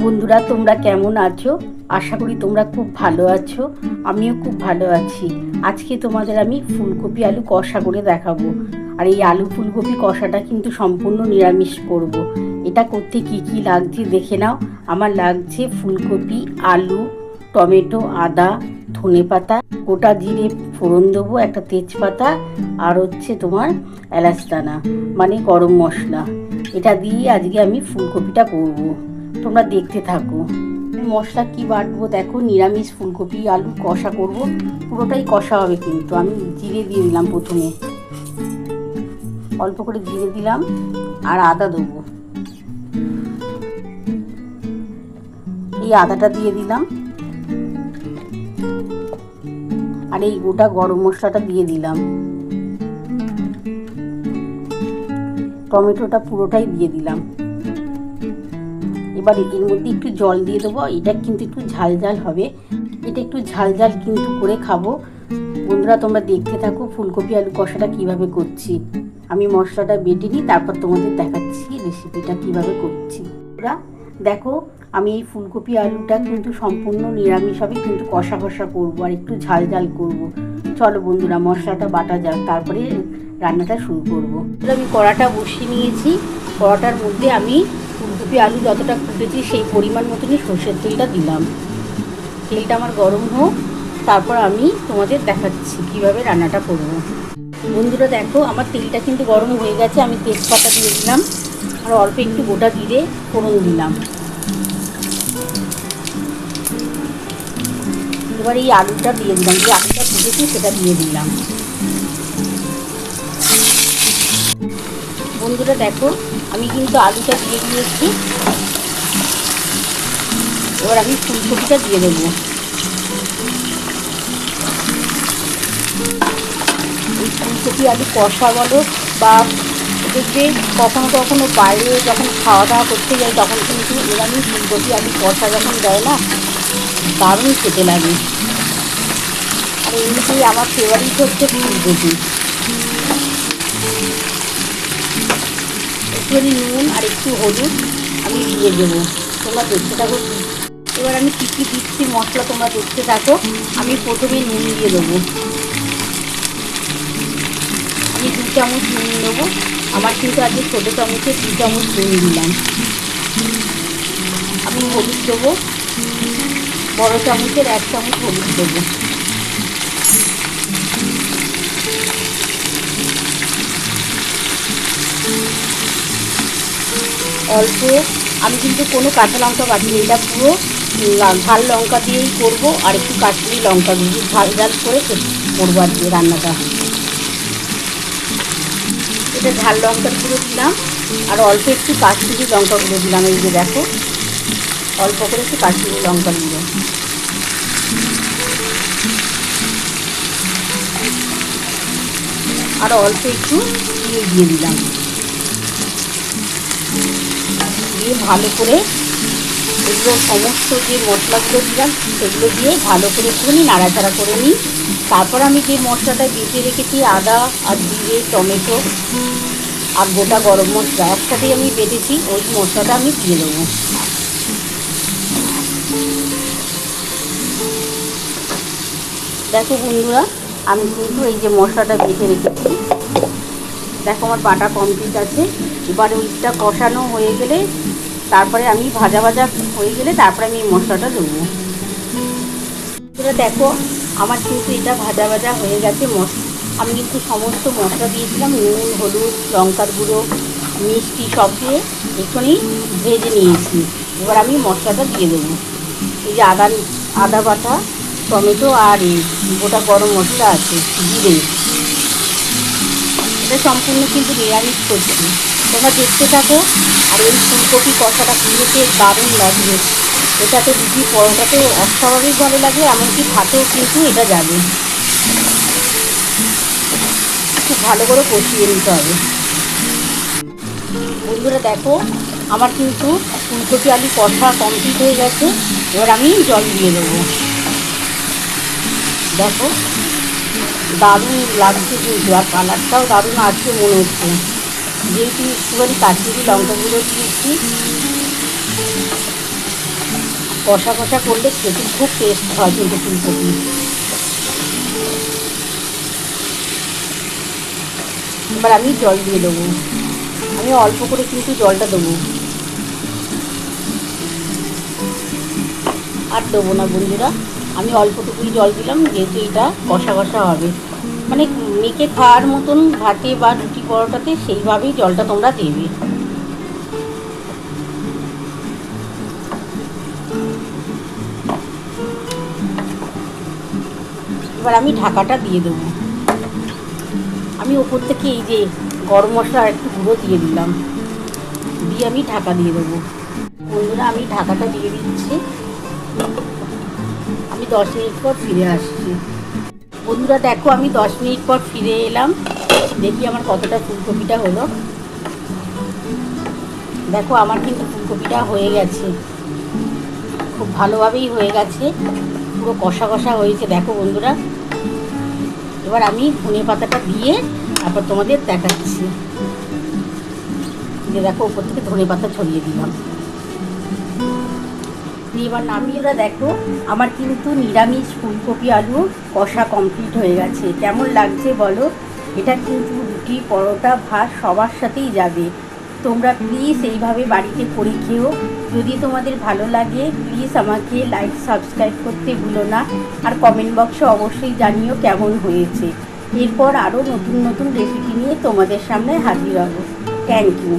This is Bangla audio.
বন্ধুরা, তোমরা কেমন আছো? আশা করি তোমরা খুব ভালো আছো। আমিও খুব ভালো আছি। আজকে তোমাদের আমি ফুলকপি আলু কষা করে দেখাবো। আর এই আলু ফুলকপি কষাটা কিন্তু সম্পূর্ণ নিরামিষ করব। এটা করতে কি কি লাগছে দেখে নাও। আমার লাগছে ফুলকপি, আলু, টমেটো, আদা ধনে পাতা গোটা জিরে ফোড়ন দেবো, একটা তেজপাতা আর হচ্ছে তোমার এলাচদানা মানে গরম মশলা। এটা দিয়ে আজকে আমি ফুলকপিটা করব। তোমরা দেখতে থাকো। মশলা কি বাটবো দেখো, নিরামিষ ফুলকপি, আলু কষা করব। পুরোটাই কষা হবে কিন্তু, আমি জিরে দিয়ে দিলাম প্রথমে। অল্প করে জিরে দিলাম আর আদা দেবো। এই আদাটা দিয়ে দিলাম। আর এই গোটা গরম মশলাটা দিয়ে দিলাম। টমেটোটা পুরোটাই দিয়ে দিলাম। এবার এর মধ্যে একটু জল দিয়ে দেবো, এটা কিন্তু একটু ঝাল ঝাল হবে। এটা একটু ঝাল ঝাল কিন্তু করে খাব। বন্ধুরা, তোমরা দেখতে থাকো ফুলকপি আলু কষাটা কীভাবে করছি। আমি মশলাটা বেটে নিই, তারপর তোমাদের দেখাচ্ছি রেসিপিটা কীভাবে করছি। বন্ধুরা দেখো আমি এই ফুলকপি আলুটা কিন্তু সম্পূর্ণ নিরামিষ হবে কিন্তু কষা কষা করব আর একটু ঝাল ঝাল করব। চলো বন্ধুরা মশলাটা বাটা যাক তারপরে রান্নাটা শুরু করব। আমি কড়াটা বসিয়ে নিয়েছি। কড়াটার মধ্যে আমি ফুলকপি আলু যতটা ফুটেছি সেই পরিমাণ মতনই সর্ষের তেলটা দিলাম। তেলটা আমার গরম হোক তারপর আমি তোমাদের দেখাচ্ছি কীভাবে রান্নাটা করব। বন্ধুরা দেখো আমার তেলটা কিন্তু গরম হয়ে গেছে আমি তেজপাতা দিয়ে দিলাম। আর অল্প একটু গোটা জিরে ফোড়ন দিলাম। এবার এই আলুটা দিয়ে দিলাম, যে আলুটা ফুটেছি সেটা দিয়ে দিলাম। বন্ধুরা দেখো, আমি কিন্তু আলুটা দিয়ে দিয়েছি। এবার আমি ফুলকপিটা দিয়ে দেবো। ফুলকপি আলু কষা বলো বা দেখবে কখনো কখনো বাইরে যখন খাওয়া দাওয়া করতে যাই, তখন কিন্তু নিরামিষ ফুলকপি আলু কষা যখন দেয় না, দারুণ খেতে লাগে। আর এমনিতেই আমার ফেভারিট হচ্ছে ফুলকপি। একটুখানি নুন আর একটু হলুদ আমি দিয়ে দেবো। তোমরা দেখতে থাকো। এবার আমি কী কী দিচ্ছি মশলা তোমরা দেখতে থাকো। আমি প্রথমে নুন দিয়ে দেবো। আমি দু চামচ নুন দেবো। আমার কিন্তু আজকে ছোটো চামচে দু চামচ নুন দিলাম। আমি হলুদ দেবো। বড়ো চামচের এক চামচ হলুদ দেবো। অল্প, আমি কিন্তু কোনো কাঁচা লঙ্কা বাটিনি এটা পুরো ঝাল লঙ্কা দিয়েই করব। আর একটু কাশ্মীরি লঙ্কা দিয়ে ঝাল ঝাল করে করব আর রান্নাটা। এটা ঝাল লঙ্কার গুঁড়ো দিলাম, আর অল্প একটু কাশ্মীরি লঙ্কা গুঁড়ো দিলাম, এই যে দেখো। অল্প করে একটু কাশ্মীরি লঙ্কা গুঁড়ো। আর অল্প একটু চিনি দিয়ে দিলাম। দিয়ে ভালো করে এগুলো সমস্ত যে মশলাগুলো দিলাম, সেগুলো দিয়ে ভালো করে একটুখানি নাড়াচাড়া করে নিই। তারপর আমি যে মশলাটা বেটে রেখেছি, আদা আর জিরে, টমেটো, আর গোটা গরম মশলা একসাথেই আমি বেটেছি, ওই মশলাটা আমি দিয়ে দেবো। দেখো বন্ধুরা, আমি কিন্তু এই যে মশলাটা বেটে রেখেছি। দেখো আমার বাটা কমপ্লিট আছে। এবার ওইটা কষানো হয়ে গেলে, তারপরে আমি ভাজা ভাজা হয়ে গেলে তারপরে আমি এই মশলাটা দেবো। এটা দেখো, আমার কিন্তু এটা ভাজা ভাজা হয়ে গেছে মশলা আমি কিন্তু সমস্ত মশলা দিয়েছিলাম, নুন, হলুদ, লঙ্কার গুঁড়ো, মিষ্টি সব দিয়ে একটুখানি ভেজে নিয়েছি। এবার আমি মশলাটা দিয়ে দেবো। এই যে আদা আদা বাটা, টমেটো আর গোটা গরম মশলা আছে, জিরে। এটা সম্পূর্ণ কিন্তু নিরামিষ করছি তোমরা দেখতে থাকো, আর এই ফুলকপি কষাটা খেতে দারুণ লাগবে। এটাতে রুটি পরোটাতেও অস্বাভাবিক ভালো লাগে, এমনকি ভাতেও কিন্তু এটা যাবে খুব ভালো করে কষিয়ে নিতে হবে। বন্ধুরা দেখো, আমার কিন্তু ফুলকপি আলু কষা কমপ্লিট হয়ে গেছে, এবার আমি জল দিয়ে দেবো। দেখো, দারুণ লাগছে কিন্তু, আর কালারটাও দারুণ আছে মনে হচ্ছে। যেহেতু একটুখানি কাশ্মীরি লঙ্কা গুঁড়ো দিয়েছি কষা কষা করলে খেতে খুব টেস্ট হয় কিন্তু ফুলকপি। এবার আমি জল দিয়ে দেবো। আমি অল্প করে কিন্তু জলটা দেবো। আর দেবো না বন্ধুরা, আমি অল্পটুকুই জল দিলাম, যেহেতু এটা কষা কষা হবে। মানে মেখে খাওয়ার মতন ভাতে বা রুটি পরোটাতে সেইভাবেই জলটা তোমরা দেবে। এবার আমি ঢাকাটা দিয়ে দেবো। আমি ওপর থেকে এই যে গরম মশলা একটু গুঁড়ো দিয়ে দিলাম। দিয়ে আমি ঢাকা দিয়ে দেবো। বন্ধুরা, আমি ঢাকাটা দিয়ে দিচ্ছি। আমি দশ মিনিট পর ফিরে আসছি। বন্ধুরা, দেখো, আমি দশ মিনিট পর ফিরে এলাম। দেখি আমার কতটা ফুলকপিটা হলো। দেখো, আমার কিন্তু ফুলকপিটা হয়ে গেছে। খুব ভালোভাবেই হয়ে গেছে। পুরো কষা কষা হয়েছে। দেখো, বন্ধুরা এবার আমি ধনে পাতাটা দিয়ে তারপর তোমাদের দেখাচ্ছি। যে দেখো ওপর থেকে ধনে পাতা ছড়িয়ে দিলাম। এবার নামিয়েরা দেখো, আমার কিন্তু নিরামিষ ফুলকপি আলু কষা কমপ্লিট হয়ে গেছে। কেমন লাগছে বলো? এটা কিন্তু রুটি, পরোটা, ভাত সবার সাথেই যাবে। তোমরা প্লিজ এইভাবে বাড়িতে করে খেও। যদি তোমাদের ভালো লাগে প্লিজ আমাকে লাইক সাবস্ক্রাইব করতে ভুলো না। আর কমেন্ট বক্সে অবশ্যই জানিও কেমন হয়েছে। এরপর আরও নতুন নতুন রেসিপি নিয়ে তোমাদের সামনে হাজির হব। Thank you